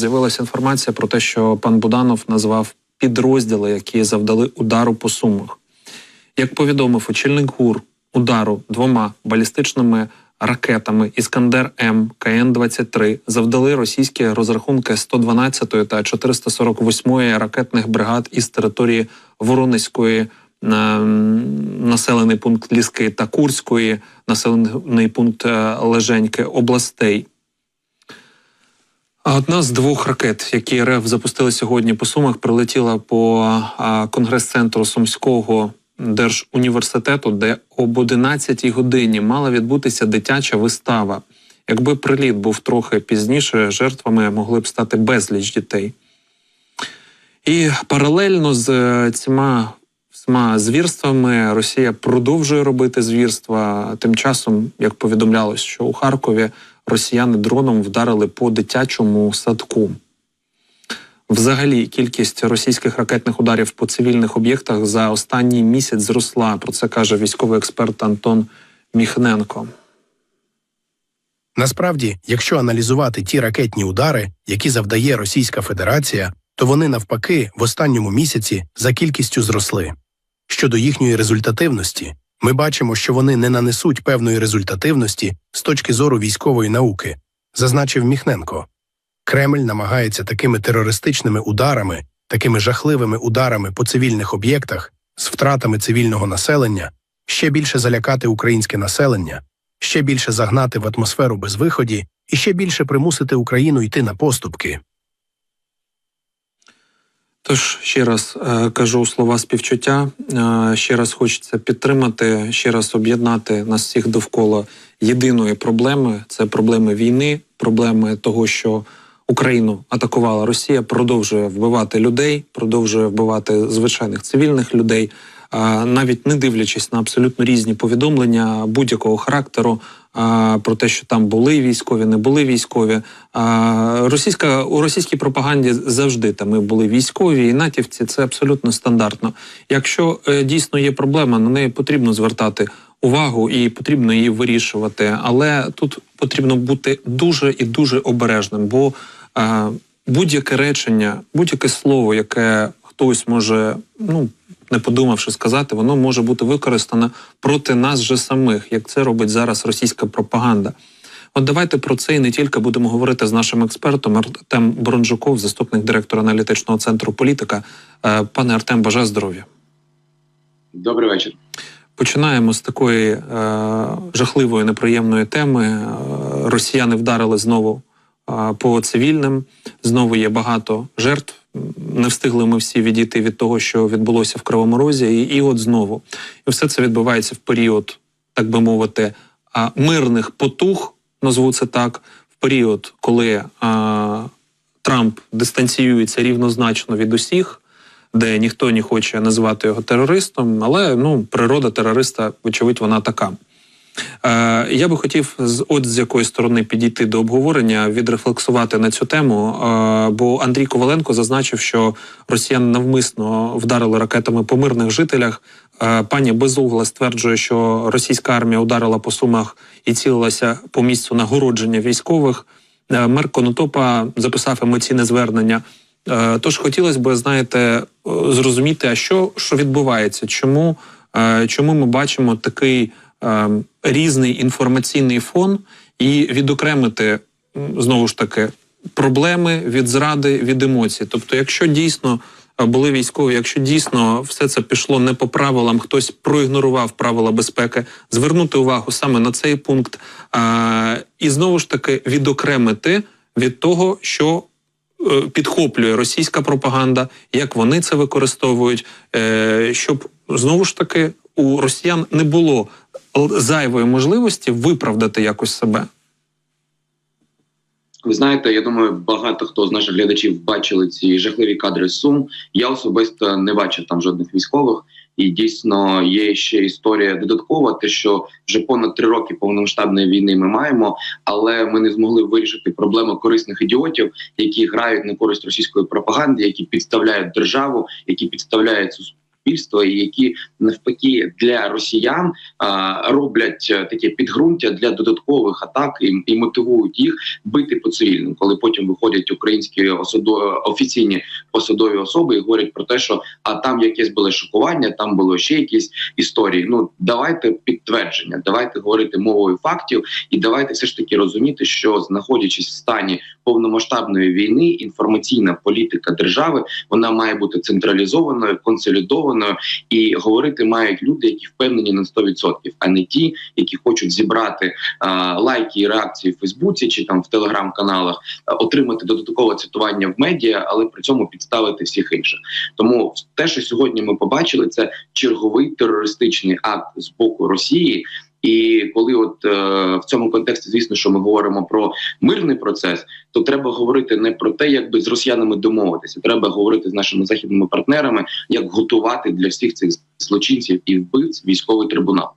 З'явилася інформація про те, що пан Буданов назвав підрозділи, які завдали удару по сумах. Як повідомив очільник ГУР удару двома балістичними ракетами Іскандер М КН-23 завдали російські розрахунки 112 та 448 ракетних бригад із території Воронезької населений пункт Ліски та Курської, населений пункт е, Леженьки областей. Одна з двох ракет, які РФ запустили сьогодні по Сумах, прилетіла по конгрес-центру Сумського держуніверситету, де об 11 годині мала відбутися дитяча вистава. Якби приліт був трохи пізніше, жертвами могли б стати безліч дітей. І паралельно з е, цими звірствами Росія продовжує робити звірства. Тим часом, як повідомлялось, що у Харкові росіяни дроном вдарили по дитячому садку. Взагалі, кількість російських ракетних ударів по цивільних об'єктах за останній місяць зросла. Про це каже військовий експерт Антон Міхненко. Насправді, якщо аналізувати ті ракетні удари, які завдає Російська Федерація, то вони навпаки в останньому місяці за кількістю зросли. Щодо їхньої результативності, ми бачимо, що вони не нанесуть певної результативності з точки зору військової науки, зазначив Міхненко. Кремль намагається такими терористичними ударами, такими жахливими ударами по цивільних об'єктах з втратами цивільного населення ще більше залякати українське населення, ще більше загнати в атмосферу безвиході і ще більше примусити Україну йти на поступки. Тож ще раз е, кажу слова співчуття. Е, ще раз хочеться підтримати, ще раз об'єднати нас всіх довкола єдиної проблеми це проблеми війни, проблеми того, що Україну атакувала Росія, продовжує вбивати людей, продовжує вбивати звичайних цивільних людей, навіть не дивлячись на абсолютно різні повідомлення будь-якого характеру. Про те, що там були військові, не були військові. Російська у російській пропаганді завжди там були військові і натівці. Це абсолютно стандартно. Якщо е, дійсно є проблема, на неї потрібно звертати увагу і потрібно її вирішувати. Але тут потрібно бути дуже і дуже обережним, бо будь-яке речення, будь-яке слово, яке хтось може, ну не подумавши сказати, воно може бути використане проти нас же самих, як це робить зараз російська пропаганда. От давайте про це і не тільки будемо говорити з нашим експертом Артем Бронжуков, заступник директора аналітичного центру політика. Е, пане Артем, бажаю здоров'я. Добрий вечір. Починаємо з такої е, жахливої неприємної теми. Е, росіяни вдарили знову по цивільним. Знову є багато жертв. Не встигли ми всі відійти від того, що відбулося в Кривому Розі, і, і от знову. І все це відбувається в період, так би мовити, мирних потуг, назву це так, в період, коли а, Трамп дистанціюється рівнозначно від усіх, де ніхто не хоче назвати його терористом, але ну, природа терориста, вочевидь, вона така. Е, я би хотів от з якої сторони підійти до обговорення, відрефлексувати на цю тему. Е, бо Андрій Коваленко зазначив, що росіяни навмисно вдарили ракетами по мирних жителях. Е, пані Безугла стверджує, що російська армія ударила по сумах і цілилася по місцю нагородження військових. Мер Конотопа записав емоційне звернення. Тож хотілося б, знаєте, зрозуміти, а що що відбувається, чому, чому ми бачимо такий. Ем, різний інформаційний фон і відокремити знову ж таки проблеми від зради від емоцій. Тобто, якщо дійсно е, були військові, якщо дійсно все це пішло не по правилам, хтось проігнорував правила безпеки, звернути увагу саме на цей пункт, і знову ж таки відокремити від того, що е, підхоплює російська пропаганда, як вони це використовують, е, щоб знову ж таки у росіян не було зайвої можливості виправдати якось себе? Ви знаєте, я думаю, багато хто з наших глядачів бачили ці жахливі кадри з Сум. Я особисто не бачив там жодних військових, і дійсно є ще історія додаткова, те, що вже понад три роки повномасштабної війни ми маємо, але ми не змогли вирішити проблему корисних ідіотів, які грають на користь російської пропаганди, які підставляють державу, які підставляють суспільства, і які навпаки для росіян роблять е, таке підґрунтя для додаткових атак і, і мотивують їх бити по цивільним, коли потім виходять українські осудо, офіційні посадові особи і говорять про те, що а там якесь було шокування, там було ще якісь історії. Ну давайте підтвердження, давайте говорити мовою фактів, і давайте все ж таки розуміти, що знаходячись в стані повномасштабної війни, інформаційна політика держави вона має бути централізованою, консолідованою, і говорити мають люди, які впевнені на 100%, а не ті, які хочуть зібрати а, лайки і реакції в Фейсбуці чи там в телеграм-каналах, а, отримати додаткове цитування в медіа, але при цьому підставити всіх інших. Тому те, що сьогодні ми побачили, це черговий терористичний акт з боку Росії. І коли, от е, в цьому контексті, звісно, що ми говоримо про мирний процес, то треба говорити не про те, як би з росіянами домовитися. Треба говорити з нашими західними партнерами, як готувати для всіх цих злочинців і вбивць військовий трибунал.